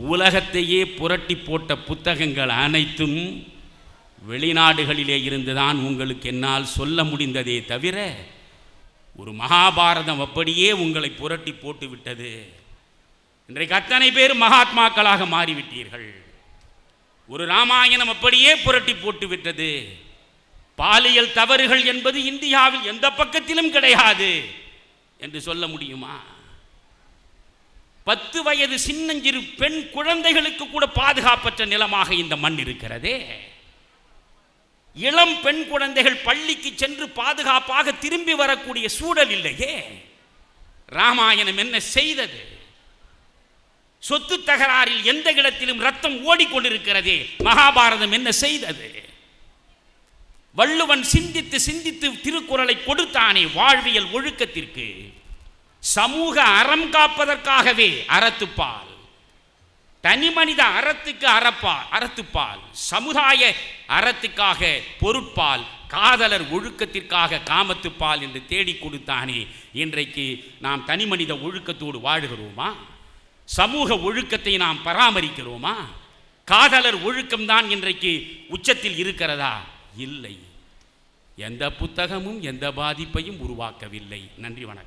உலகத்தையே புரட்டி போட்ட புத்தகங்கள் அனைத்தும் வெளிநாடுகளிலே இருந்துதான் உங்களுக்கு என்னால் சொல்ல முடிந்ததே தவிர ஒரு மகாபாரதம் அப்படியே உங்களை புரட்டி போட்டு விட்டது. இன்றைக்கு அத்தனை பேர் மகாத்மாக்களாக மாறிவிட்டீர்கள். ஒரு ராமாயணம் அப்படியே புரட்டி போட்டு விட்டது. பாலியல் தவறுகள் என்பது இந்தியாவில் எந்த பக்கத்திலும் கிடையாது என்று சொல்ல முடியுமா? பத்து வயது சின்னஞ்சிறு பெண் குழந்தைகளுக்கு கூட பாதுகாப்பற்ற நிலமாக இந்த மண் இருக்கிறதே. இளம் பெண் குழந்தைகள் பள்ளிக்கு சென்று பாதுகாப்பாக திரும்பி வரக்கூடிய சூழல் இல்லையே. ராமாயணம் என்ன செய்தது? சொத்து தகராறில் எந்த இடத்திலும் ரத்தம் ஓடிக்கொண்டிருக்கிறதே. மகாபாரதம் என்ன செய்தது? வள்ளுவன் சிந்தித்து சிந்தித்து திருக்குறளை கொடுத்தானே வாழ்வியல் ஒழுக்கத்திற்கு. சமூக அறம் காப்பதற்காகவே அறத்துப்பால். தனி மனித அறத்துக்கு அறப்பால் அறத்துப்பால். சமுதாய அறத்துக்காக பொருட்பால் காதலர் ஒழுக்கத்திற்காக காமத்துப்பால் என்று தேடி கொடுத்தானே இன்றைக்கு நாம் தனி மனித ஒழுக்கத்தோடு வாழுகிறோமா? சமூக ஒழுக்கத்தை நாம் பராமரிக்கிறோமா? காதலர் ஒழுக்கம்தான் இன்றைக்கு உச்சத்தில் இருக்கிறதா? இல்லை. எந்த புத்தகமும் எந்த பாதிப்பையும் உருவாக்கவில்லை. நன்றி வணக்கம்.